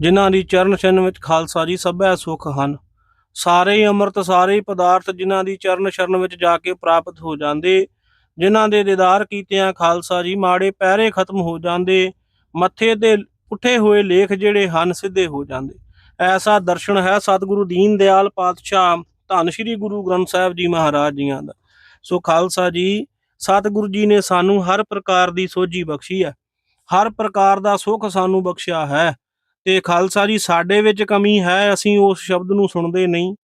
ਜਿਨ੍ਹਾਂ ਦੀ ਚਰਨ ਛੰਨ ਵਿੱਚ ਖਾਲਸਾ ਜੀ ਸਭੈ ਸੁਖ ਹਨ। ਸਾਰੇ ਅੰਮ੍ਰਿਤ, ਸਾਰੇ ਪਦਾਰਥ ਜਿਨ੍ਹਾਂ ਦੀ ਚਰਨ ਸ਼ਰਨ ਵਿੱਚ ਜਾ ਕੇ ਪ੍ਰਾਪਤ ਹੋ ਜਾਂਦੇ, ਜਿਨ੍ਹਾਂ ਦੇ ਦੀਦਾਰ ਕੀਤਿਆਂ ਖਾਲਸਾ ਜੀ ਮਾੜੇ ਪੈਰੇ ਖਤਮ ਹੋ ਜਾਂਦੇ, ਮੱਥੇ ਤੇ ਉੱਠੇ ਹੋਏ ਲੇਖ ਜਿਹੜੇ ਹਨ ਸਿੱਧੇ ਹੋ ਜਾਂਦੇ। ਐਸਾ ਦਰਸ਼ਨ ਹੈ ਸਤਿਗੁਰੂ ਦੀਨ ਦਿਆਲ ਪਾਤਸ਼ਾਹ, ਧੰਨ ਸ੍ਰੀ ਗੁਰੂ ਗ੍ਰੰਥ ਸਾਹਿਬ ਜੀ ਮਹਾਰਾਜ ਜੀਆਂ ਦਾ। ਸੋ ਖਾਲਸਾ ਜੀ, ਸਤਿਗੁਰੂ ਜੀ ਨੇ ਸਾਨੂੰ ਹਰ ਪ੍ਰਕਾਰ ਦੀ ਸੋਝੀ ਬਖਸ਼ੀ ਹੈ। ਹਰ ਪ੍ਰਕਾਰ ਦਾ ਸੁੱਖ ਸਾਨੂੰ ਬਖਸ਼ਿਆ ਹੈ। ਤੇ ਖਾਲਸਾ ਜੀ, ਸਾਡੇ ਵਿੱਚ ਕਮੀ ਹੈ, ਅਸੀਂ ਉਸ ਸ਼ਬਦ ਨੂੰ ਸੁਣਦੇ ਨਹੀਂ,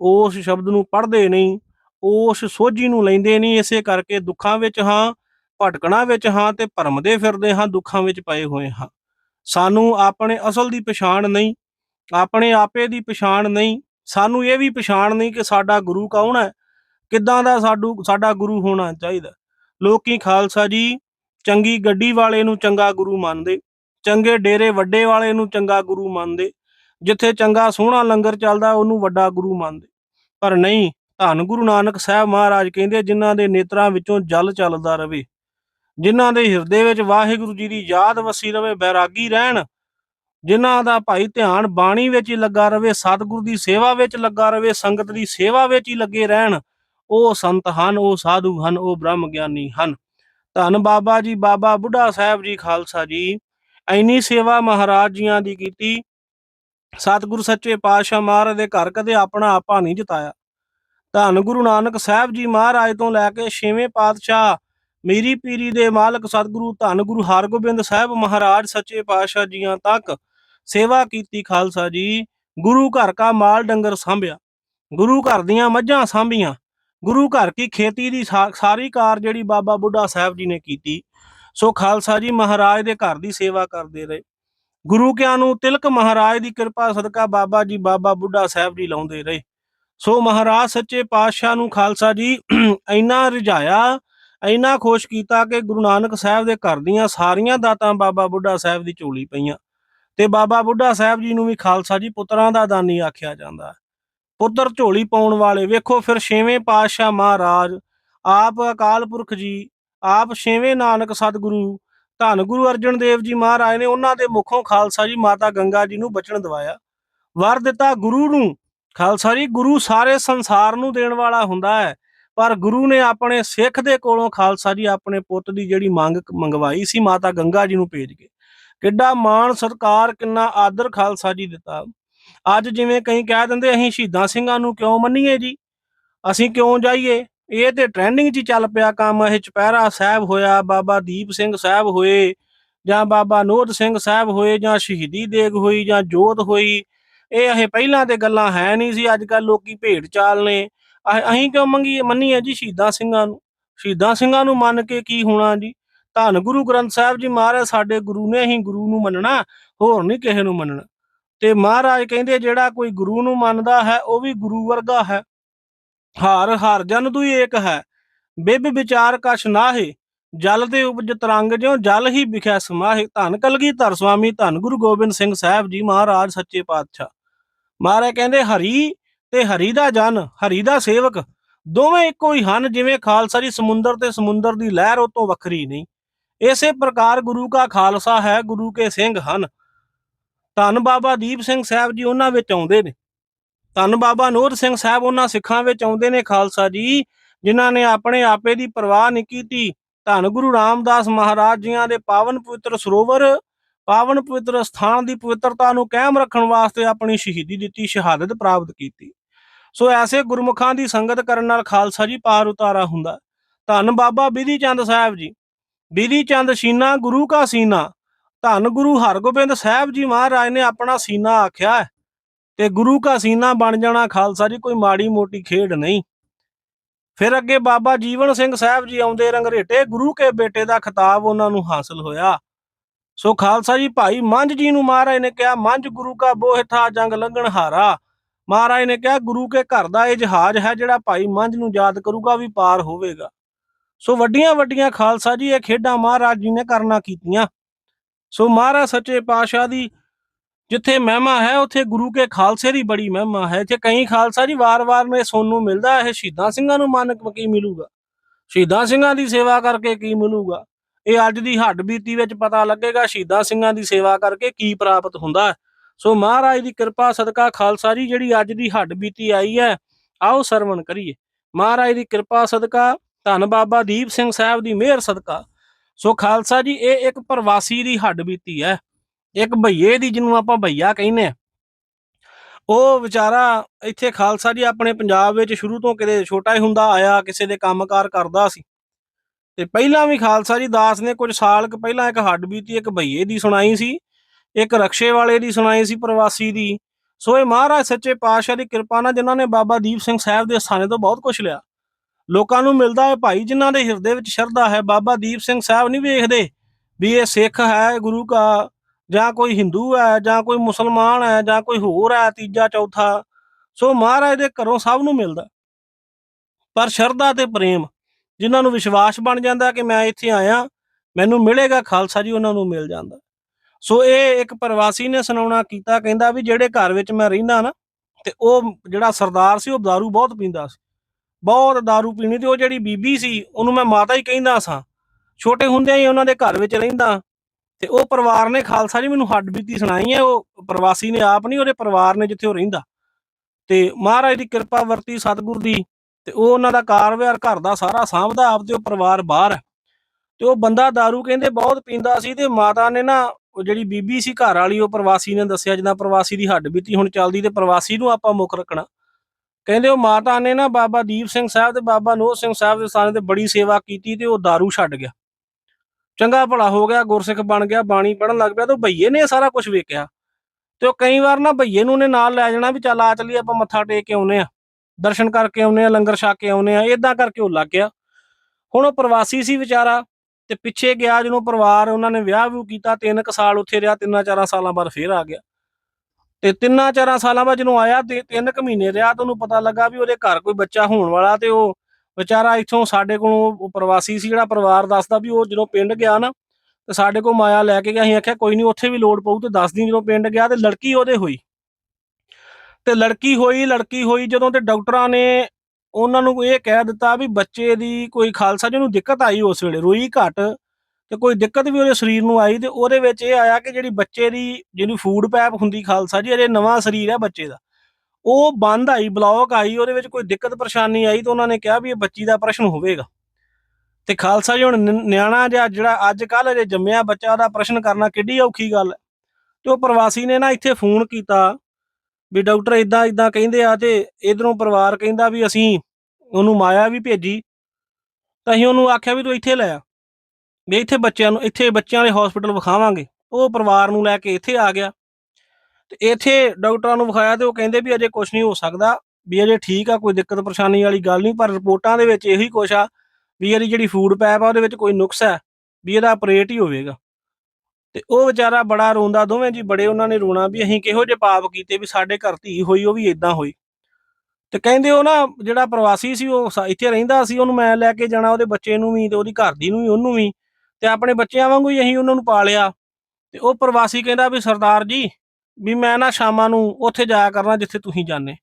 ਉਸ ਸ਼ਬਦ ਨੂੰ ਪੜ੍ਹਦੇ ਨਹੀਂ, ਉਸ ਸੋਝੀ ਨੂੰ ਲੈਂਦੇ ਨਹੀਂ, ਇਸੇ ਕਰਕੇ ਦੁੱਖਾਂ ਵਿੱਚ ਹਾਂ, ਭਟਕਣਾ ਵਿੱਚ ਹਾਂ ਤੇ ਭਰਮਦੇ ਫਿਰਦੇ ਹਾਂ, ਦੁੱਖਾਂ ਵਿੱਚ ਪਏ ਹੋਏ ਹਾਂ। ਸਾਨੂੰ ਆਪਣੇ ਅਸਲ ਦੀ ਪਛਾਣ ਨਹੀਂ, ਆਪਣੇ ਆਪੇ ਦੀ ਪਛਾਣ ਨਹੀਂ, ਸਾਨੂੰ ਇਹ ਵੀ ਪਛਾਣ ਨਹੀਂ ਕਿ ਸਾਡਾ ਗੁਰੂ ਕੌਣ ਹੈ, ਕਿੱਦਾਂ ਦਾ ਸਾਡੂ, ਸਾਡਾ ਗੁਰੂ ਹੋਣਾ ਚਾਹੀਦਾ। ਲੋਕੀ ਖਾਲਸਾ ਜੀ, ਚੰਗੀ ਗੱਡੀ ਵਾਲੇ ਨੂੰ ਚੰਗਾ ਗੁਰੂ ਮੰਨਦੇ ਚੰਗੇ ਡੇਰੇ ਵੱਡੇ ਵਾਲੇ ਨੂੰ ਚੰਗਾ ਗੁਰੂ ਮੰਨਦੇ, ਜਿੱਥੇ ਚੰਗਾ ਸੋਹਣਾ ਲੰਗਰ ਚੱਲਦਾ ਉਹਨੂੰ ਵੱਡਾ ਗੁਰੂ ਮੰਨਦੇ। ਪਰ ਨਹੀਂ, ਧੰਨ ਗੁਰੂ ਨਾਨਕ ਸਾਹਿਬ ਮਹਾਰਾਜ ਕਹਿੰਦੇ, ਜਿਨ੍ਹਾਂ ਦੇ ਨੇਤਰਾਂ ਵਿੱਚੋਂ ਜਲ ਚੱਲਦਾ ਰਵੇ, ਜਿਨ੍ਹਾਂ ਦੇ ਹਿਰਦੇ ਵਿੱਚ ਵਾਹਿਗੁਰੂ ਜੀ ਦੀ ਯਾਦ ਵਸੀ ਰਵੇ, ਬੈਰਾਗੀ ਰਹਿਣ, ਜਿਨ੍ਹਾਂ ਦਾ ਭਾਈ ਧਿਆਨ ਬਾਣੀ ਵਿੱਚ ਹੀ ਲੱਗਾ ਰਵੇ, ਸਤਿਗੁਰੂ ਦੀ ਸੇਵਾ ਵਿੱਚ ਲੱਗਾ ਰਵੇ, ਸੰਗਤ ਦੀ ਸੇਵਾ ਵਿੱਚ ਹੀ ਲੱਗੇ ਰਹਿਣ, ਉਹ ਸੰਤ ਹਨ, ਉਹ ਸਾਧੂ ਹਨ, ਉਹ ਬ੍ਰਹਮ ਗਿਆਨੀ ਹਨ। ਧੰਨ ਬਾਬਾ ਜੀ, ਬਾਬਾ ਬੁੱਢਾ ਸਾਹਿਬ ਜੀ ਖਾਲਸਾ ਜੀ। ਐਨੀ ਸੇਵਾ ਮਹਾਰਾਜ ਜੀਆਂ ਦੀ ਕੀਤੀ। ਸਤਿਗੁਰੂ ਸੱਚੇ ਪਾਤਸ਼ਾਹ ਮਹਾਰਾਜ ਦੇ ਘਰ ਕਦੇ ਆਪਣਾ ਆਪਾ ਨਹੀਂ ਜਤਾਇਆ। ਧੰਨ ਗੁਰੂ ਨਾਨਕ ਸਾਹਿਬ ਜੀ ਮਹਾਰਾਜ ਤੋਂ ਲੈ ਕੇ ਛੇਵੇਂ ਪਾਤਸ਼ਾਹ ਮੇਰੀ ਪੀਰੀ ਦੇ ਮਾਲਕ ਸਤਿਗੁਰੂ ਧੰਨ ਗੁਰੂ ਹਰਗੋਬਿੰਦ ਸਾਹਿਬ ਮਹਾਰਾਜ ਸੱਚੇ ਪਾਤਸ਼ਾਹ ਜੀਆਂ ਤੱਕ ਸੇਵਾ ਕੀਤੀ ਖਾਲਸਾ ਜੀ। ਗੁਰੂ ਘਰ ਕਾ ਮਾਲ ਡੰਗਰ ਸਾਂਭਿਆ। ਗੁਰੂ ਘਰ ਦੀਆਂ ਮੱਝਾਂ ਸਾਂਭੀਆਂ। ਗੁਰੂ ਘਰ ਕੀ ਖੇਤੀ ਦੀ ਸਾਰੀ ਕਾਰ ਜਿਹੜੀ ਬਾਬਾ ਬੁੱਢਾ ਸਾਹਿਬ ਜੀ ਨੇ ਕੀਤੀ। ਸੋ ਖਾਲਸਾ ਜੀ ਮਹਾਰਾਜ ਦੇ ਘਰ ਦੀ ਸੇਵਾ ਕਰਦੇ ਰਹੇ। ਗੁਰੂ ਕਿਆਂ ਨੂੰ ਤਿਲਕ ਮਹਾਰਾਜ ਦੀ ਕਿਰਪਾ ਸਦਕਾ ਬਾਬਾ ਜੀ, ਬਾਬਾ ਬੁੱਢਾ ਸਾਹਿਬ ਜੀ ਲਾਉਂਦੇ ਰਹੇ। ਸੋ ਮਹਾਰਾਜ ਸੱਚੇ ਪਾਤਸ਼ਾਹ ਨੂੰ ਖਾਲਸਾ ਜੀ ਇੰਨਾ ਰਜਾਇਆ, ਇੰਨਾ ਖੁਸ਼ ਕੀਤਾ ਕਿ ਗੁਰੂ ਨਾਨਕ ਸਾਹਿਬ ਦੇ ਘਰ ਦੀਆਂ ਸਾਰੀਆਂ ਦਾਤਾਂ ਬਾਬਾ ਬੁੱਢਾ ਸਾਹਿਬ ਦੀ ਝੋਲੀ ਪਈਆਂ। ਤੇ ਬਾਬਾ ਬੁੱਢਾ ਸਾਹਿਬ ਜੀ ਨੂੰ ਵੀ ਖਾਲਸਾ ਜੀ ਪੁੱਤਰਾਂ ਦਾ ਦਾਨੀ ਆਖਿਆ ਜਾਂਦਾ ਹੈ। ਪੁੱਤਰ ਝੋਲੀ ਪਾਉਣ ਵਾਲੇ ਵੇਖੋ ਫਿਰ ਛੇਵੇਂ ਪਾਤਸ਼ਾਹ ਮਹਾਰਾਜ, ਆਪ ਅਕਾਲ ਪੁਰਖ ਜੀ ਆਪ ਛੇਵੇਂ ਨਾਨਕ ਸਤਿਗੁਰੂ, ਧੰਨ ਗੁਰੂ ਅਰਜਨ ਦੇਵ ਜੀ ਮਹਾਰਾਜ ਨੇ ਉਹਨਾਂ ਦੇ ਮੁਖੋਂ ਖਾਲਸਾ ਜੀ ਮਾਤਾ ਗੰਗਾ ਜੀ ਨੂੰ ਬਚਨ ਦਿਵਾਇਆ। ਵਰ ਦਿੱਤਾ ਗੁਰੂ ਨੂੰ। ਖਾਲਸਾ ਜੀ, ਗੁਰੂ ਸਾਰੇ ਸੰਸਾਰ ਨੂੰ ਦੇਣ ਵਾਲਾ ਹੁੰਦਾ ਹੈ, ਪਰ ਗੁਰੂ ਨੇ ਆਪਣੇ ਸਿੱਖ ਦੇ ਕੋਲੋਂ ਖਾਲਸਾ ਜੀ ਆਪਣੇ ਪੁੱਤ ਦੀ ਜਿਹੜੀ ਮੰਗ ਮੰਗਵਾਈ ਸੀ, ਮਾਤਾ ਗੰਗਾ ਜੀ ਨੂੰ ਭੇਜ ਕੇ। ਕਿੱਡਾ ਮਾਣ ਸਤਕਾਰ, ਕਿੰਨਾ ਆਦਰ ਖਾਲਸਾ ਜੀ ਦਿੱਤਾ। ਅੱਜ ਜਿਵੇਂ ਕਈ ਕਹਿ ਦਿੰਦੇ, ਅਸੀਂ ਸ਼ਹੀਦਾਂ ਸਿੰਘਾਂ ਨੂੰ ਕਿਉਂ ਮੰਨੀਏ ਜੀ? ਅਸੀਂ ਕਿਉਂ ਜਾਈਏ? ਇਹ ਤੇ ਟ੍ਰੈਂਡਿੰਗ 'ਚ ਹੀ ਚੱਲ ਪਿਆ ਕੰਮ, ਇਹ ਚਪਹਿਰਾ ਸਾਹਿਬ ਹੋਇਆ, ਬਾਬਾ ਦੀਪ ਸਿੰਘ ਸਾਹਿਬ ਹੋਏ, ਜਾਂ ਬਾਬਾ ਨੋਦ ਸਿੰਘ ਸਾਹਿਬ ਹੋਏ, ਜਾਂ ਸ਼ਹੀਦੀ ਦੇਗ ਹੋਈ, ਜਾਂ ਜੋਤ ਹੋਈ, ਇਹ ਇਹ ਪਹਿਲਾਂ ਤੇ ਗੱਲਾਂ ਹੈ ਨਹੀਂ ਸੀ ਅੱਜ ਕੱਲ ਲੋਕੀ ਭੇਡ ਚਾਲ ਨੇ। ਅਹ ਅਸੀਂ ਕਿਉਂ ਮੰਗੀ, ਮੰਨੀਏ ਜੀ ਸ਼ਹੀਦਾਂ ਸਿੰਘਾਂ ਨੂੰ? ਸ਼ਹੀਦਾਂ ਸਿੰਘਾਂ ਨੂੰ ਮੰਨ ਕੇ ਕੀ ਹੋਣਾ ਜੀ? ਧੰਨ ਗੁਰੂ ਗ੍ਰੰਥ ਸਾਹਿਬ ਜੀ ਮਹਾਰਾਜ, ਸਾਡੇ ਗੁਰੂ ਨੇ ਅਸੀਂ ਗੁਰੂ ਨੂੰ ਮੰਨਣਾ, ਹੋਰ ਨਹੀਂ ਕਿਸੇ ਨੂੰ ਮੰਨਣਾ। ਤੇ ਮਹਾਰਾਜ ਕਹਿੰਦੇ, ਜਿਹੜਾ ਕੋਈ ਗੁਰੂ ਨੂੰ ਮੰਨਦਾ ਹੈ, ਉਹ ਵੀ ਗੁਰੂ ਵਰਗਾ ਹੈ। ਹਾਰ ਹਰ ਜਨ ਦੁਈ ਏਕ ਹੈ, ਬਿਬ ਵਿਚਾਰ ਕਛ ਨਾਹੇ, ਜਲ ਦੇ ਉਪਜ ਤਰੰਗ ਜਿਉ ਜਲ ਹੀ ਵਿਖਿਆ ਸਮਾਹੇ, ਧੰਨ ਕਲਗੀਧਰ ਸੁਆਮੀ ਧੰਨ ਗੁਰੂ ਗੋਬਿੰਦ ਸਿੰਘ ਸਾਹਿਬ ਜੀ ਮਹਾਰਾਜ ਸੱਚੇ ਪਾਤਸ਼ਾਹ। ਮਹਾਰਾਜ ਕਹਿੰਦੇ, ਹਰੀ ਤੇ ਹਰੀ ਦਾ ਜਨ, ਹਰੀ ਦਾ ਸੇਵਕ, ਦੋਵੇਂ ਇੱਕੋ ਹੀ ਹਨ, ਜਿਵੇਂ ਖਾਲਸਾ ਜੀ ਸਮੁੰਦਰ ਤੇ ਸਮੁੰਦਰ ਦੀ ਲਹਿਰ ਉਹ ਤੋਂ ਵੱਖਰੀ ਨਹੀਂ। ਇਸੇ ਪ੍ਰਕਾਰ ਗੁਰੂ ਕਾ ਖਾਲਸਾ ਹੈ, ਗੁਰੂ ਕੇ ਸਿੰਘ ਹਨ। ਧੰਨ ਬਾਬਾ ਦੀਪ ਸਿੰਘ ਸਾਹਿਬ ਜੀ ਉਹਨਾਂ ਵਿੱਚ ਆਉਂਦੇ ਨੇ। ਧੰਨ ਬਾਬਾ ਨੋਦ ਸਿੰਘ ਸਾਹਿਬ ਉਹਨਾਂ ਸਿੱਖਾਂ ਵਿੱਚ ਆਉਂਦੇ ਨੇ ਖਾਲਸਾ ਜੀ, ਜਿਨ੍ਹਾਂ ਨੇ ਆਪਣੇ ਆਪੇ ਦੀ ਪਰਵਾਹ ਨਹੀਂ ਕੀਤੀ। ਧੰਨ ਗੁਰੂ ਰਾਮਦਾਸ ਮਹਾਰਾਜ ਜੀਆਂ ਦੇ ਪਾਵਨ ਪਵਿੱਤਰ ਸਰੋਵਰ, ਪਾਵਨ ਪਵਿੱਤਰ ਸਥਾਨ ਦੀ ਪਵਿੱਤਰਤਾ ਨੂੰ ਕਾਇਮ ਰੱਖਣ ਵਾਸਤੇ ਆਪਣੀ ਸ਼ਹੀਦੀ ਦਿੱਤੀ, ਸ਼ਹਾਦਤ ਪ੍ਰਾਪਤ ਕੀਤੀ। ਸੋ ਐਸੇ ਗੁਰਮੁਖਾਂ ਦੀ ਸੰਗਤ ਕਰਨ ਨਾਲ ਖਾਲਸਾ ਜੀ ਪਾਰ ਉਤਾਰਾ ਹੁੰਦਾ। ਧੰਨ ਬਾਬਾ ਬਿਧੀ ਚੰਦ ਸਾਹਿਬ ਜੀ। ਬਿਧੀ ਚੰਦ ਸੀਨਾ, ਗੁਰੂ ਕਾ ਸੀਨਾ। ਧੰਨ ਗੁਰੂ ਹਰਗੋਬਿੰਦ ਸਾਹਿਬ ਜੀ ਮਹਾਰਾਜ ਨੇ ਆਪਣਾ ਸੀਨਾ ਆਖਿਆ ਤੇ ਗੁਰੂ ਕਾ ਸੀਨਾ ਬਣ ਜਾਣਾ ਖਾਲਸਾ ਜੀ, ਕੋਈ ਮਾੜੀ ਮੋਟੀ ਖੇਡ ਨਹੀਂ। ਫਿਰ ਅੱਗੇ ਬਾਬਾ ਜੀਵਨ ਸਿੰਘ ਸਾਹਿਬ ਜੀ ਆਉਂਦੇ ਰੰਗਰੇਟੇ, ਗੁਰੂ ਕੇ ਬੇਟੇ ਦਾ ਖਿਤਾਬ ਉਹਨਾਂ ਨੂੰ ਹਾਸਲ ਹੋਇਆ। ਸੋ ਖਾਲਸਾ ਜੀ, ਭਾਈ ਮੰਝ ਜੀ ਨੂੰ ਮਹਾਰਾਜ ਨੇ ਕਿਹਾ, ਮੰਝ ਗੁਰੂ ਕਾ ਬੋਹਿ ਥਾ ਜੰਗ ਲੰਗਣ ਹਾਰਾ। ਮਹਾਰਾਜ ਨੇ ਕਿਹਾ, ਗੁਰੂ ਕੇ ਘਰ ਦਾ ਇਹ ਜਹਾਜ਼ ਹੈ ਜਿਹੜਾ ਭਾਈ ਮੰਝ ਨੂੰ ਯਾਦ ਕਰੂਗਾ ਵੀ ਪਾਰ ਹੋਵੇਗਾ। ਸੋ ਵੱਡੀਆਂ ਵੱਡੀਆਂ ਖਾਲਸਾ ਜੀ ਇਹ ਖੇਡਾਂ ਮਹਾਰਾਜ ਜੀ ਨੇ ਕਰਨਾ ਕੀਤੀਆਂ। ਸੋ ਮਹਾਰਾਜ ਸੱਚੇ ਪਾਤਸ਼ਾਹ ਦੀ ਜਿੱਥੇ ਮਹਿਮਾ ਹੈ, ਉੱਥੇ ਗੁਰੂ ਕੇ ਖਾਲਸੇ ਦੀ ਬੜੀ ਮਹਿਮਾ ਹੈ। ਇੱਥੇ ਕਈ ਖਾਲਸਾ ਜੀ ਵਾਰ-ਵਾਰ ਨੇ ਸੋਨੂੰ ਮਿਲਦਾ, ਇਹ ਸ਼ਹੀਦਾਂ ਸਿੰਘਾਂ ਨੂੰ ਮਨ ਕੀ ਮਿਲੂਗਾ? ਸ਼ਹੀਦਾਂ ਸਿੰਘਾਂ ਦੀ ਸੇਵਾ ਕਰਕੇ ਕੀ ਮਿਲੂਗਾ? ਇਹ ਅੱਜ ਦੀ ਹੱਡ ਬੀਤੀ ਵਿੱਚ ਪਤਾ ਲੱਗੇਗਾ, ਸ਼ਹੀਦਾਂ ਸਿੰਘਾਂ ਦੀ ਸੇਵਾ ਕਰਕੇ ਕੀ ਪ੍ਰਾਪਤ ਹੁੰਦਾ ਹੈ। ਸੋ ਮਹਾਰਾਜ ਦੀ ਕਿਰਪਾ, ਸਦਕਾ ਖਾਲਸਾ ਜੀ, ਜਿਹੜੀ ਅੱਜ ਦੀ ਹੱਡ ਬੀਤੀ ਆਈ ਹੈ, ਆਓ ਸਰਵਣ ਕਰੀਏ। ਮਹਾਰਾਜ ਦੀ ਕਿਰਪਾ, ਸਦਕਾ, ਧੰਨ ਬਾਬਾ ਦੀਪ ਸਿੰਘ ਸਾਹਿਬ ਦੀ ਮਿਹਰ, ਸਦਕਾ। ਸੋ ਖਾਲਸਾ ਜੀ, ਇਹ ਇੱਕ ਪ੍ਰਵਾਸੀ ਦੀ ਹੱਡ ਬੀਤੀ ਹੈ। ਇੱਕ ਭਈਏ ਦੀ ਜਿਹਨੂੰ ਆਪਾਂ ਭਈਆ ਕਹਿੰਦੇ ਆ। ਉਹ ਵਿਚਾਰਾ ਇੱਥੇ ਖਾਲਸਾ ਜੀ ਆਪਣੇ ਪੰਜਾਬ ਵਿੱਚ ਸ਼ੁਰੂ ਤੋਂ ਕਿਤੇ ਛੋਟਾ ਹੀ ਹੁੰਦਾ ਆਇਆ, ਕਿਸੇ ਦੇ ਕੰਮਕਾਰ ਕਰਦਾ ਸੀ। ਤੇ ਪਹਿਲਾਂ ਵੀ ਖਾਲਸਾ ਜੀ ਦਾਸ ਨੇ ਕੁਝ ਸਾਲ ਕੁ ਪਹਿਲਾਂ ਇੱਕ ਹੱਡ ਬੀਤੀ, ਇੱਕ ਭਈਏ ਦੀ ਸੁਣਾਈ ਸੀ, ਇੱਕ ਰਕਸ਼ੇ ਵਾਲੇ ਦੀ ਸੁਣਾਈ ਸੀ, ਪ੍ਰਵਾਸੀ ਦੀ। ਸੋ ਇਹ ਮਹਾਰਾਜ ਸੱਚੇ ਪਾਤਸ਼ਾਹ ਦੀ ਕਿਰਪਾ ਨਾਲ ਜਿਨ੍ਹਾਂ ਨੇ ਬਾਬਾ ਦੀਪ ਸਿੰਘ ਸਾਹਿਬ ਦੇ ਅਸਥਾਨੇ ਤੋਂ ਬਹੁਤ ਕੁਝ ਲਿਆ। ਲੋਕਾਂ ਨੂੰ ਮਿਲਦਾ ਹੈ ਭਾਈ ਜਿਨ੍ਹਾਂ ਦੇ ਹਿਰਦੇ ਵਿੱਚ ਸ਼ਰਧਾ ਹੈ, ਬਾਬਾ ਦੀਪ ਸਿੰਘ ਸਾਹਿਬ ਨਹੀਂ ਵੇਖਦੇ ਵੀ ਇਹ ਸਿੱਖ ਹੈ, ਗੁਰੂ ਕਾ ਜਾਂ ਕੋਈ ਹਿੰਦੂ ਹੈ ਜਾਂ ਕੋਈ ਮੁਸਲਮਾਨ ਹੈ ਜਾਂ ਕੋਈ ਹੋਰ ਹੈ ਤੀਜਾ ਚੌਥਾ ਸੋ ਮਹਾਰਾਜ ਦੇ ਘਰੋਂ ਸਭ ਨੂੰ ਮਿਲਦਾ ਪਰ ਸ਼ਰਧਾ ਤੇ ਪ੍ਰੇਮ ਜਿਨ੍ਹਾਂ ਨੂੰ ਵਿਸ਼ਵਾਸ ਬਣ ਜਾਂਦਾ ਕਿ ਮੈਂ ਇੱਥੇ ਆਇਆ ਮੈਨੂੰ ਮਿਲੇਗਾ ਖਾਲਸਾ ਜੀ ਉਹਨਾਂ ਨੂੰ ਮਿਲ ਜਾਂਦਾ ਸੋ ਇਹ ਇੱਕ ਪ੍ਰਵਾਸੀ ਨੇ ਸੁਣਾਉਣਾ ਕੀਤਾ ਕਹਿੰਦਾ ਵੀ ਜਿਹੜੇ ਘਰ ਵਿੱਚ ਮੈਂ ਰਹਿੰਦਾ ਨਾ ਤੇ ਉਹ ਜਿਹੜਾ ਸਰਦਾਰ ਸੀ ਉਹ दारू ਬਹੁਤ ਪੀਂਦਾ ਸੀ ਬਹੁਤ दारू ਪੀਣੀ ਤੇ ਉਹ ਜਿਹੜੀ ਬੀਬੀ ਸੀ ਉਹਨੂੰ ਮੈਂ ਮਾਤਾ ਹੀ ਕਹਿੰਦਾ ਸਾਂ ਛੋਟੇ ਹੁੰਦਿਆਂ ਹੀ ਉਹਨਾਂ ਦੇ ਘਰ ਵਿੱਚ ਰਹਿੰਦਾ ਤੇ ਉਹ ਪਰਿਵਾਰ ਨੇ ਖਾਲਸਾ ਜੀ ਮੈਨੂੰ ਹੱਡ ਬੀਤੀ ਸੁਣਾਈ ਹੈ ਉਹ ਪ੍ਰਵਾਸੀ ਨੇ ਆਪ ਨਹੀਂ ਉਹਦੇ ਪਰਿਵਾਰ ਨੇ ਜਿੱਥੇ ਉਹ ਰਹਿੰਦਾ ਤੇ ਮਹਾਰਾਜ ਦੀ ਕਿਰਪਾ ਵਰਤੀ ਸਤਿਗੁਰ ਦੀ ਤੇ ਉਹ ਉਹਨਾਂ ਦਾ ਕਾਰਵਾਰ ਘਰ ਦਾ ਸਾਰਾ ਸਾਂਭਦਾ ਆਪ ਤੇ ਉਹ ਪਰਿਵਾਰ ਬਾਹਰ ਹੈ ਤੇ ਉਹ ਬੰਦਾ दारू ਕਹਿੰਦੇ ਬਹੁਤ ਪੀਂਦਾ ਸੀ ਤੇ ਮਾਤਾ ਨੇ ਨਾ ਉਹ ਜਿਹੜੀ ਬੀਬੀ ਸੀ ਘਰ ਵਾਲੀ ਉਹ ਪ੍ਰਵਾਸੀ ਨੇ ਦੱਸਿਆ ਜਿੱਦਾਂ ਪ੍ਰਵਾਸੀ ਦੀ ਹੱਡ ਬੀਤੀ ਹੁਣ ਚੱਲਦੀ ਤੇ ਪ੍ਰਵਾਸੀ ਨੂੰ ਆਪਾਂ ਮੁੱਖ ਰੱਖਣਾ ਕਹਿੰਦੇ ਉਹ ਮਾਤਾ ਨੇ ਨਾ ਬਾਬਾ ਦੀਪ ਸਿੰਘ ਸਾਹਿਬ ਤੇ ਬਾਬਾ ਨੋਹ ਸਿੰਘ ਸਾਹਿਬ ਦੇ ਸਥਾਨ ਤੇ ਬੜੀ ਸੇਵਾ ਕੀਤੀ ਤੇ ਉਹ दारू ਛੱਡ ਗਿਆ ਚੰਗਾ ਭਲਾ ਹੋ ਗਿਆ, ਗੁਰਸਿੱਖ ਬਣ ਗਿਆ, ਬਾਣੀ ਪੜਨ ਲੱਗ ਪਿਆ, ਤੇ ਉਹ ਭਈਏ ਨੇ ਸਾਰਾ ਕੁਝ ਵੇਖਿਆ। ਤੇ ਉਹ ਕਈ ਵਾਰ ਨਾ ਭਈਏ ਨੂੰ ਨੇ ਨਾਲ ਲੈ ਜਾਣਾ ਵੀ ਚੱਲ ਆ ਚੱਲੀਏ, ਆਪਾਂ ਮੱਥਾ ਟੇਕ ਕੇ ਆਉਨੇ ਆ ਦਰਸ਼ਨ ਕਰਕੇ ਆਉਨੇ ਆ ਲੰਗਰ ਛਕ ਕੇ ਆਉਨੇ ਆ ਇਦਾਂ ਕਰਕੇ ਉਹ ਲੱਗ ਗਿਆ। ਹੁਣ ਉਹ ਪ੍ਰਵਾਸੀ ਸੀ ਵਿਚਾਰਾ, ਤੇ ਪਿੱਛੇ ਗਿਆ ਜਦੋਂ ਪਰਿਵਾਰ ਉਹਨਾਂ ਨੇ ਵਿਆਹ ਵੀ ਕੀਤਾ, ਤਿੰਨ ਕੁ ਸਾਲ ਉੱਥੇ ਰਿਹਾ, ਤਿੰਨਾਂ ਚਾਰਾਂ ਸਾਲਾਂ ਬਾਅਦ ਫੇਰ ਆ ਗਿਆ। ਤੇ ਤਿੰਨਾਂ ਚਾਰਾਂ ਸਾਲਾਂ ਬਾਅਦ ਜਦੋਂ ਆਇਆ, ਤੇ ਤਿੰਨ ਕੁ ਮਹੀਨੇ ਰਿਹਾ, ਤਾਂ ਉਹਨੂੰ ਪਤਾ ਲੱਗਾ ਵੀ ਉਹਦੇ ਘਰ ਕੋਈ ਬੱਚਾ ਹੋਣ ਵਾਲਾ, ਤੇ ਉਹ ਵਿਚਾਰਾ ਇੱਥੋਂ ਸਾਡੇ ਕੋਲੋਂ ਪ੍ਰਵਾਸੀ ਸੀ, ਜਿਹੜਾ ਪਰਿਵਾਰ ਦੱਸਦਾ ਵੀ ਉਹ ਜਦੋਂ ਪਿੰਡ ਗਿਆ ਨਾ, ਤੇ ਸਾਡੇ ਕੋਲ ਮਾਇਆ ਲੈ ਕੇ ਗਿਆ। ਅਸੀਂ ਆਖਿਆ, ਕੋਈ ਨਹੀਂ, ਉੱਥੇ ਵੀ ਲੋੜ ਪਊ, ਤੇ ਦੱਸ ਦੀ ਜਦੋਂ ਪਿੰਡ ਗਿਆ, ਤੇ ਲੜਕੀ ਉਹਦੇ ਹੋਈ। ਤੇ ਲੜਕੀ ਹੋਈ ਲੜਕੀ ਹੋਈ ਜਦੋਂ ਤੇ ਡਾਕਟਰਾਂ ਨੇ ਉਹਨਾਂ ਨੂੰ ਇਹ ਕਹਿ ਦਿੱਤਾ ਵੀ ਬੱਚੇ ਦੀ ਕੋਈ ਖਾਲਸਾ ਜੀ ਨੂੰ ਦਿੱਕਤ ਆਈ ਉਸ ਵੇਲੇ, ਰੋਈ ਘਟ, ਤੇ ਕੋਈ ਦਿੱਕਤ ਵੀ ਉਹਦੇ ਸਰੀਰ ਨੂੰ ਆਈ, ਤੇ ਉਹਦੇ ਵਿੱਚ ਇਹ ਆਇਆ ਕਿ ਜਿਹੜੀ ਬੱਚੇ ਦੀ, ਜਿਹਨੂੰ ਫੂਡ ਪੈਪ ਹੁੰਦੀ ਖਾਲਸਾ ਜੀ, ਇਹਦੇ ਨਵਾਂ ਸਰੀਰ ਹੈ ਬੱਚੇ ਦਾ। ਉਹ ਬੰਦ ਆਈ ਬਲੌਕ ਆਈ, ਉਹਦੇ ਵਿੱਚ ਕੋਈ ਦਿੱਕਤ ਪਰੇਸ਼ਾਨੀ ਆਈ ਤਾਂ ਉਹਨਾਂ ਨੇ ਕਿਹਾ ਵੀ ਇਹ ਬੱਚੀ ਦਾ ਪ੍ਰਸ਼ਨ ਹੋਵੇਗਾ। ਤੇ ਖਾਲਸਾ ਜੀ ਹੁਣ ਨਿਆਣਾ ਜਿਹਾ ਜਿਹੜਾ ਅੱਜ ਕੱਲ ਜੇ ਜੰਮਿਆ ਬੱਚਾ ਦਾ ਪ੍ਰਸ਼ਨ ਕਰਨਾ ਕਿੱਡੀ ਔਖੀ ਗੱਲ ਹੈ। ਤੇ ਉਹ ਪ੍ਰਵਾਸੀ ਨੇ ਨਾ ਇੱਥੇ ਫੋਨ ਕੀਤਾ ਵੀ ਡਾਕਟਰ ਇਦਾਂ ਇਦਾਂ ਕਹਿੰਦੇ ਆ ਤੇ ਇਧਰੋਂ ਪਰਿਵਾਰ ਕਹਿੰਦਾ ਵੀ ਅਸੀਂ ਉਹਨੂੰ ਮਾਇਆ ਵੀ ਭੇਜੀ, ਤਾਂ ਅਸੀਂ ਉਹਨੂੰ ਆਖਿਆ ਵੀ ਤੂੰ ਇੱਥੇ ਲੈ ਆ। ਵੀ ਇੱਥੇ ਬੱਚਿਆਂ ਨੂੰ, ਇੱਥੇ ਬੱਚਿਆਂ ਵਾਲੇ ਹਸਪੀਟਲ ਵਿਖਾਵਾਂਗੇ। ਉਹ ਪਰਿਵਾਰ ਨੂੰ ਲੈ ਕੇ ਇੱਥੇ ਆ ਗਿਆ। ਤੇ ਇੱਥੇ ਡਾਕਟਰਾਂ ਨੂੰ ਵਿਖਾਇਆ ਤੇ ਉਹ ਕਹਿੰਦੇ ਵੀ ਅਜੇ ਕੁਝ ਨਹੀਂ ਹੋ ਸਕਦਾ, ਵੀ ਅਜੇ ਠੀਕ ਆ, ਕੋਈ ਦਿੱਕਤ ਪਰੇਸ਼ਾਨੀ ਵਾਲੀ ਗੱਲ ਨਹੀਂ, ਪਰ ਰਿਪੋਰਟਾਂ ਦੇ ਵਿੱਚ ਇਹੀ ਕੁਛ ਆ ਵੀ ਇਹਦੀ ਜਿਹੜੀ ਫੂਡ ਪੈਪ ਆ ਉਹਦੇ ਵਿੱਚ ਕੋਈ ਨੁਕਸ ਹੈ, ਵੀ ਇਹਦਾ ਆਪਰੇਟ ਹੀ ਹੋਵੇਗਾ। ਤੇ ਉਹ ਵਿਚਾਰਾ ਬੜਾ ਰੋਂਦਾ, ਦੋਵੇਂ ਜੀ ਬੜੇ ਉਹਨਾਂ ਨੇ ਰੋਣਾ ਵੀ ਅਸੀਂ ਕਿਹੋ ਜਿਹੇ ਪਾਪ ਕੀਤੇ ਵੀ ਸਾਡੇ ਘਰ ਧੀ ਹੋਈ, ਉਹ ਵੀ ਇਦਾਂ ਹੋਈ। ਤੇ ਕਹਿੰਦੇ ਉਹ ਨਾ ਜਿਹੜਾ ਪ੍ਰਵਾਸੀ ਸੀ ਉਹ ਇੱਥੇ ਰਹਿੰਦਾ ਸੀ, ਉਹਨੂੰ ਮੈਂ ਲੈ ਕੇ ਜਾਣਾ ਉਹਦੇ ਬੱਚੇ ਨੂੰ ਵੀ ਤੇ ਉਹਦੀ ਘਰ ਦੀ ਨੂੰ ਵੀ, ਉਹਨੂੰ ਵੀ ਤੇ ਆਪਣੇ ਬੱਚਿਆਂ ਵਾਂਗੂ ਹੀ ਅਸੀਂ ਉਹਨਾਂ ਨੂੰ ਪਾਲਿਆ। ਤੇ ਉਹ ਪ੍ਰਵਾਸੀ ਕਹਿੰਦਾ ਵੀ ਸਰਦਾਰ ਜੀ ਵੀ ਮੈਂ ਨਾ ਸ਼ਾਮਾਂ ਨੂੰ ਉੱਥੇ ਜਾਇਆ ਕਰਨਾ ਜਿੱਥੇ ਤੁਸੀਂ ਜਾਂਦੇ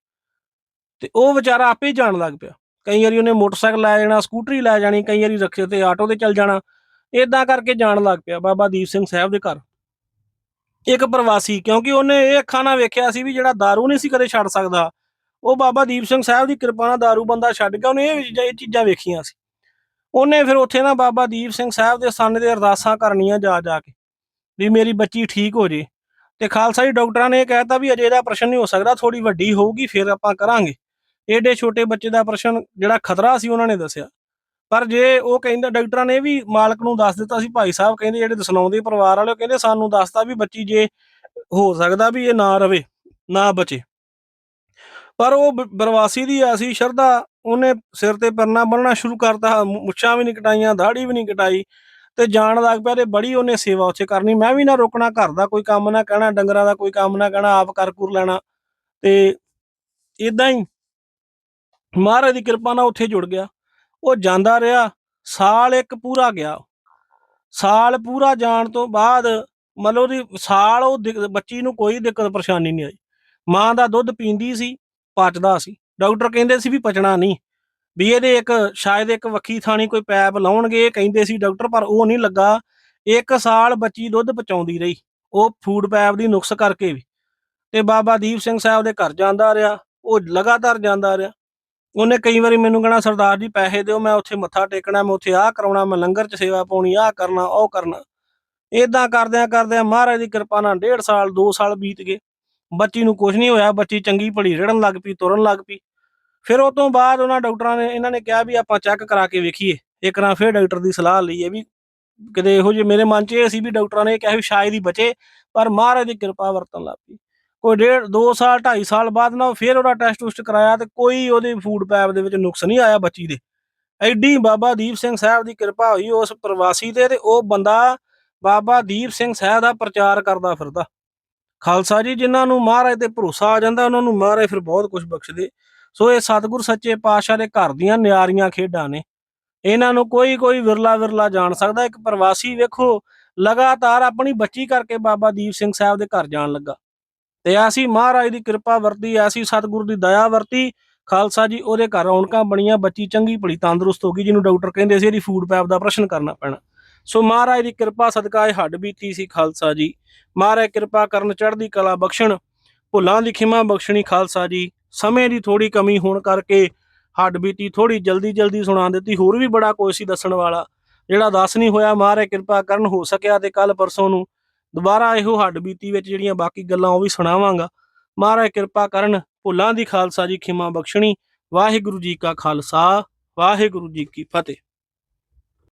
ਤੇ ਉਹ ਵਿਚਾਰਾ ਆਪੇ ਹੀ ਜਾਣ ਲੱਗ ਪਿਆ ਕਈ ਵਾਰੀ ਉਹਨੇ ਮੋਟਰਸਾਈਕਲ ਲੈ ਜਾਣਾ ਸਕੂਟਰੀ ਲੈ ਜਾਣੀ ਕਈ ਵਾਰੀ ਰਕਸ਼ੇ ਤੇ ਆਟੋ ਤੇ ਚੱਲ ਜਾਣਾ ਇਦਾਂ ਕਰਕੇ ਜਾਣ ਲੱਗ ਪਿਆ ਬਾਬਾ ਦੀਪ ਸਿੰਘ ਸਾਹਿਬ ਦੇ ਘਰ ਇੱਕ ਪ੍ਰਵਾਸੀ ਕਿਉਂਕਿ ਉਹਨੇ ਇਹ ਅੱਖਾਂ ਨਾਲ ਵੇਖਿਆ ਸੀ ਵੀ ਜਿਹੜਾ दारू ਨਹੀਂ ਸੀ ਕਦੇ ਛੱਡ ਸਕਦਾ ਉਹ ਬਾਬਾ ਦੀਪ ਸਿੰਘ ਸਾਹਿਬ ਦੀ ਕਿਰਪਾ ਨਾਲ दारू ਬੰਦਾ ਛੱਡ ਗਿਆ ਉਹਨੇ ਇਹ ਚੀਜ਼ਾਂ- ਇਹ ਚੀਜ਼ਾਂ ਵੇਖੀਆਂ ਸੀ ਉਹਨੇ ਫਿਰ ਉੱਥੇ ਨਾ ਬਾਬਾ ਦੀਪ ਸਿੰਘ ਸਾਹਿਬ ਦੇ ਸਥਾਨ ਤੇ ਅਰਦਾਸਾਂ ਕਰਨੀਆਂ ਜਾ ਜਾ ਕੇ ਵੀ ਮੇਰੀ ਬੱਚੀ ਠੀਕ ਹੋ ਜੇ ਤੇ ਖਾਲਸਾ ਜੀ ਡਾਕਟਰਾਂ ਨੇ ਇਹ ਕਹਿਤਾ ਵੀ ਅਜੇ ਦਾ ਪ੍ਰਸ਼ਨ ਨਹੀਂ ਹੋ ਸਕਦਾ ਥੋੜੀ ਵੱਡੀ ਹੋਊਗੀ, ਫਿਰ ਆਪਾਂ ਕਰਾਂਗੇ। ਏਡੇ ਛੋਟੇ ਬੱਚੇ ਦਾ ਪ੍ਰਸ਼ਨ ਜਿਹੜਾ ਖਤਰਾ ਸੀ ਉਹਨਾਂ ਨੇ ਦੱਸਿਆ। ਪਰ ਜੇ ਉਹ ਕਹਿੰਦਾ, ਡਾਕਟਰਾਂ ਨੇ ਵੀ ਮਾਲਕ ਨੂੰ ਦੱਸ ਦਿੱਤਾ ਸੀ, ਭਾਈ ਸਾਹਿਬ ਕਹਿੰਦੇ ਜਿਹੜੇ ਦਸਨਾਉਂਦੇ ਪਰਿਵਾਰ ਵਾਲੇ, ਉਹ ਕਹਿੰਦੇ ਸਾਨੂੰ ਦੱਸਤਾ ਵੀ ਬੱਚੀ ਜੇ ਹੋ ਸਕਦਾ ਵੀ ਇਹ ਨਾ ਰਵੇ, ਨਾ ਬਚੇ। ਪਰ ਉਹ ਬਰਵਾਸੀ ਦੀ ਆਸੀ, ਸ਼ਰਧਾ, ਉਹਨੇ ਸਿਰ ਤੇ ਪਰਨਾ ਬੰਨਣਾ ਸ਼ੁਰੂ ਕਰਤਾ ਮੁੱਛਾਂ ਵੀ ਨਹੀਂ ਕਟਾਈਆਂ ਦਾੜੀ ਵੀ ਨਹੀਂ ਕਟਾਈ। ਤੇ ਜਾਣ ਲੱਗ ਪਿਆ ਤੇ ਬੜੀ ਉਹਨੇ ਸੇਵਾ ਉੱਥੇ ਕਰਨੀ। ਮੈਂ ਵੀ ਨਾ ਰੋਕਣਾ, ਘਰ ਦਾ ਕੋਈ ਕੰਮ ਨਾ ਕਹਿਣਾ, ਡੰਗਰਾਂ ਦਾ ਕੋਈ ਕੰਮ ਨਾ ਕਹਿਣਾ, ਆਪ ਕਰ ਕੁਰ ਲੈਣਾ। ਤੇ ਇਦਾਂ ਹੀ ਮਹਾਰਾਜ ਦੀ ਕਿਰਪਾ ਨਾਲ ਉੱਥੇ ਜੁੜ ਗਿਆ। ਉਹ ਜਾਂਦਾ ਰਿਹਾ, ਸਾਲ ਇੱਕ ਪੂਰਾ ਗਿਆ। ਸਾਲ ਪੂਰਾ ਜਾਣ ਤੋਂ ਬਾਅਦ ਮਤਲਬ ਉਹਦੀ ਸਾਲ ਉਹ ਦਿੱਕ- ਬੱਚੀ ਨੂੰ ਕੋਈ ਦਿੱਕਤ ਪਰੇਸ਼ਾਨੀ ਨਹੀਂ ਆਈ। ਮਾਂ ਦਾ ਦੁੱਧ ਪੀਂਦੀ ਸੀ, ਪਚਦਾ ਸੀ। ਡਾਕਟਰ ਕਹਿੰਦੇ ਸੀ ਵੀ ਪਚਣਾ ਨਹੀਂ। ਵੀ ਇਹਦੇ ਇੱਕ ਸ਼ਾਇਦ ਇੱਕ ਵੱਖੀ ਥਾਣੀ ਕੋਈ ਪੈਪ ਲਾਉਣਗੇ ਕਹਿੰਦੇ ਸੀ ਡਾਕਟਰ, ਪਰ ਉਹ ਨਹੀਂ ਲੱਗਾ। ਇੱਕ ਸਾਲ ਬੱਚੀ ਦੁੱਧ ਪਚਾਉਂਦੀ ਰਹੀ, ਉਹ ਫੂਡ ਪੈਪ ਦੀ ਨੁਕਸ ਕਰਕੇ ਵੀ। ਤੇ ਬਾਬਾ ਦੀਪ ਸਿੰਘ ਸਾਹਿਬ ਦੇ ਘਰ ਜਾਂਦਾ ਰਿਹਾ, ਉਹ ਲਗਾਤਾਰ ਜਾਂਦਾ ਰਿਹਾ। ਉਹਨੇ ਕਈ ਵਾਰੀ ਮੈਨੂੰ ਕਹਣਾ, ਸਰਦਾਰ ਜੀ, ਪੈਸੇ ਦਿਓ, ਮੈਂ ਉੱਥੇ ਮੱਥਾ ਟੇਕਣਾ, ਮੈਂ ਉੱਥੇ ਆਹ ਕਰਾਉਣਾ, ਮੈਂ ਲੰਗਰ 'ਚ ਸੇਵਾ ਪਾਉਣੀ, ਆਹ ਕਰਨਾ, ਉਹ ਕਰਨਾ। ਇਦਾਂ ਕਰਦਿਆਂ ਕਰਦਿਆਂ ਮਹਾਰਾਜ ਦੀ ਕਿਰਪਾ ਨਾਲ ਡੇਢ ਸਾਲ 2 ਸਾਲ ਬੀਤ ਗਏ। ਬੱਚੀ ਨੂੰ ਕੁਝ ਨਹੀਂ ਹੋਇਆ, ਬੱਚੀ ਚੰਗੀ ਭਲੀ ਰੜਨ ਲੱਗ ਪਈ, ਤੁਰਨ ਲੱਗ ਪਈ। ਫਿਰ ਉਹ ਤੋਂ ਬਾਅਦ ਉਹਨਾਂ ਡਾਕਟਰਾਂ ਨੇ, ਇਹਨਾਂ ਨੇ ਕਿਹਾ ਵੀ ਆਪਾਂ ਚੈੱਕ ਕਰਾ ਕੇ ਵੇਖੀਏ। ਇੱਕ ਨਾ ਫਿਰ ਡਾਕਟਰ ਦੀ ਸਲਾਹ ਲਈਏ ਵੀ ਕਿਤੇ ਇਹੋ ਜਿਹੇ ਮੇਰੇ ਮਨ 'ਚ ਇਹ ਸੀ ਵੀ ਡਾਕਟਰਾਂ ਨੇ ਕਿਹਾ ਵੀ ਸ਼ਾਇਦ ਹੀ ਬਚੇ, ਪਰ ਮਹਾਰਾਜ ਦੀ ਕਿਰਪਾ ਵਰਤਣ ਲੱਗ ਪਈ। ਕੋਈ ਡੇਢ 2 ਸਾਲ 2.5 ਸਾਲ ਬਾਅਦ ਨਾ ਫਿਰ ਉਹਦਾ ਟੈਸਟ ਟੁਸਟ ਕਰਾਇਆ ਤੇ ਕੋਈ ਉਹਦੇ ਫੂਡ ਪੈਪ ਦੇ ਵਿੱਚ ਨੁਕਸ ਨਹੀਂ ਆਇਆ ਬੱਚੀ ਦੇ। ਐਡੀ ਬਾਬਾ ਦੀਪ ਸਿੰਘ ਸਾਹਿਬ ਦੀ ਕਿਰਪਾ ਹੋਈ ਉਸ ਪ੍ਰਵਾਸੀ ਤੇ ਤੇ ਉਹ ਬੰਦਾ ਬਾਬਾ ਦੀਪ ਸਿੰਘ ਸਾਹਿਬ ਦਾ ਪ੍ਰਚਾਰ ਕਰਦਾ ਫਿਰਦਾ। ਖਾਲਸਾ ਜੀ, ਜਿਨ੍ਹਾਂ ਨੂੰ ਮਹਾਰਾਜ ਤੇ ਭਰੋਸਾ ਆ ਜਾਂਦਾ, ਉਹਨਾਂ ਨੂੰ ਮਹਾਰਾਜ ਫਿਰ ਬਹੁਤ ਕੁਝ ਬਖਸ਼ਦੇ। ਸੋ ਇਹ ਸਤਿਗੁਰ ਸੱਚੇ ਪਾਤਸ਼ਾਹ ਦੇ ਘਰ ਦੀਆਂ ਨਿਆਰੀਆਂ ਖੇਡਾਂ ਨੇ। ਇਹਨਾਂ ਨੂੰ ਕੋਈ ਕੋਈ ਵਿਰਲਾ ਵਿਰਲਾ ਜਾਣ ਸਕਦਾ। ਇੱਕ ਪ੍ਰਵਾਸੀ ਵੇਖੋ, ਲਗਾਤਾਰ ਆਪਣੀ ਬੱਚੀ ਕਰਕੇ ਬਾਬਾ ਦੀਪ ਸਿੰਘ ਸਾਹਿਬ ਦੇ ਘਰ ਜਾਣ ਲੱਗਾ। ਤੇ ਐਸੀ ਮਹਾਰਾਜ ਦੀ ਕਿਰਪਾ ਵਰਤੀ, ਐਸੀ ਸਤਿਗੁਰ ਦੀ ਦਇਆ ਵਰਤੀ। ਖਾਲਸਾ ਜੀ, ਉਹਦੇ ਘਰ ਰੌਣਕਾਂ ਬਣੀਆਂ, ਬੱਚੀ ਚੰਗੀ ਭਲੀ ਤੰਦਰੁਸਤ ਹੋ ਗਈ, ਜਿਹਨੂੰ ਡਾਕਟਰ ਕਹਿੰਦੇ ਸੀ ਇਹਦੀ ਫੂਡ ਪੈਪ ਦਾ ਪ੍ਰਸ਼ਨ ਕਰਨਾ ਪੈਣਾ। ਸੋ ਮਹਾਰਾਜ ਦੀ ਕਿਰਪਾ ਸਦਕਾ ਇਹ ਹੱਡ ਬੀਤੀ ਸੀ ਖਾਲਸਾ ਜੀ। ਮਹਾਰਾਜ ਕਿਰਪਾ ਕਰਨ ਚੜ੍ਹਦੀ ਕਲਾ ਬਖਸ਼ਣ, ਭੁੱਲਾਂ ਦੀ ਖਿਮਾ ਬਖਸ਼ਣੀ ਖਾਲਸਾ ਜੀ। ਸਮੇਂ ਦੀ ਥੋੜੀ ਕਮੀ ਹੋਣ ਕਰਕੇ ਹੱਡ ਬੀਤੀ ਥੋੜੀ ਜਲਦੀ ਜਲਦੀ ਸੁਣਾ ਦਿੱਤੀ। ਹੋਰ ਵੀ ਬੜਾ ਕੁਝ ਸੀ ਦੱਸਣ ਵਾਲਾ। ਜਿਹੜਾ ਦੱਸ ਨਹੀਂ ਹੋਇਆ, ਮਹਾਰਾਜ ਕਿਰਪਾ ਕਰਨ, ਹੋ ਸਕਿਆ ਤੇ ਕੱਲ ਪਰਸੋਂ ਨੂੰ ਦੁਬਾਰਾ ਇਹੋ ਹੱਡ ਬੀਤੀ ਵਿੱਚ ਜਿਹੜੀਆਂ ਬਾਕੀ ਗੱਲਾਂ ਉਹ ਵੀ ਸੁਣਾਵਾਂਗਾ। ਮਹਾਰਾਜ ਕਿਰਪਾ ਕਰਨ, ਭੁੱਲਾਂ ਦੀ ਖਾਲਸਾ ਜੀ, ਖਿਮਾ ਬਖਸ਼ਣੀ। ਵਾਹਿਗੁਰੂ ਜੀ ਕਾ ਖਾਲਸਾ, ਵਾਹਿਗੁਰੂ ਜੀ ਕੀ ਫਤਿਹ।